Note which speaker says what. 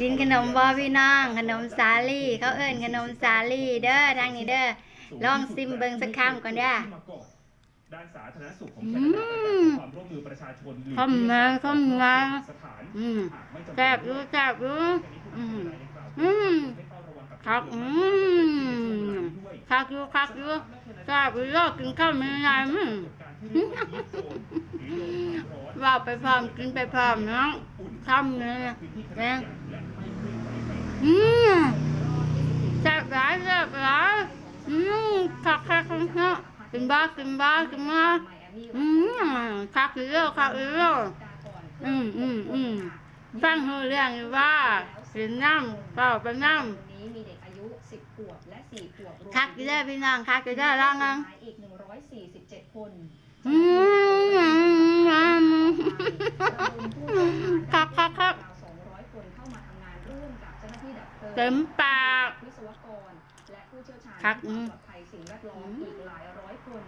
Speaker 1: กินขนมบอพี่น้อง ขนมสาลี่ เขาเอิ้นขนมสาลี่เด้อทางนี้เด้อลองซิมเบิ่งสักคำก่อนเด้อ
Speaker 2: ด้านสาธารณสุขของ
Speaker 1: อื
Speaker 2: แคนาดาประ
Speaker 1: ม
Speaker 2: กาศขอความร่วมมือประชาชนหลีก
Speaker 1: คำมาคำมา
Speaker 2: สถาน
Speaker 1: อืม
Speaker 2: หากไม่จำเป็น
Speaker 1: แซ่บอยู่แซ่บอยู่อืมอืมครับอืมคักอยู่คักอยู่แซ่บอยู่เลิกกินข้าวไม่ได้มั้ง ว่าไปพร้อมกินไปพร้อมเนาะคำเนี่ยแม่งอืมแซ่บหลายแซ่บหลายอืมคักคักเนาะกินบ้ากินบ้ากินมาอืมคักอยู่เลิกคักอยู่เลิกอืมอืมอืมฟังหูเรื่องอยู่ว่ากินน้ำเปล่าไปน้ำ
Speaker 3: วันนี้มีเด็กอายุ10ขวบและ4ขวบรวม
Speaker 1: คักอยู่ได้อพี่น้องคักอยู่ได้อร่างอะ
Speaker 3: อีก 147 คน
Speaker 1: อืมคักคักคัก
Speaker 3: ราว200 คนเข้ามาทำงานร่วมกับเจ้าหน้าที่ดับ เพลิง
Speaker 1: เต็มปาก
Speaker 3: วิศวกรและผู้เชี่ยวชาญ
Speaker 1: ครับ
Speaker 3: ด้านความปลอดภัยสิ่งแวดล้อมอีกหลายร้อยคน